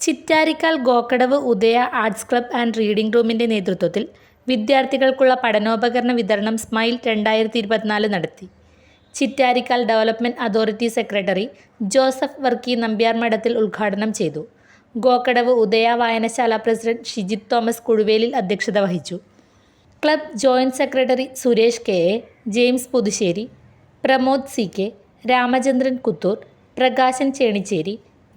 Chittarikkal Gokkadav Udaya arts club and reading റൂമിന്റെ നേതൃത്വത്തിൽ വിദ്യാർത്ഥികൾക്കുള്ള പഠനോപകരണ വിതരണം സ്മൈൽ രണ്ടായിരത്തി ഇരുപത്തിനാല് നടത്തി. Chittarikkal development authority secretary Joseph Varkey Nambiar Madathil ഉദ്ഘാടനം ചെയ്തു. ഗോക്കടവ് ഉദയ വായനശാല പ്രസിഡന്റ് ഷിജിത് തോമസ് കുഴുവേലിൽ അധ്യക്ഷത വഹിച്ചു. Club joint secretary Suresh K A James Puthussery Pramod C K Ramachandran Kuthur Prakashan Chenicheri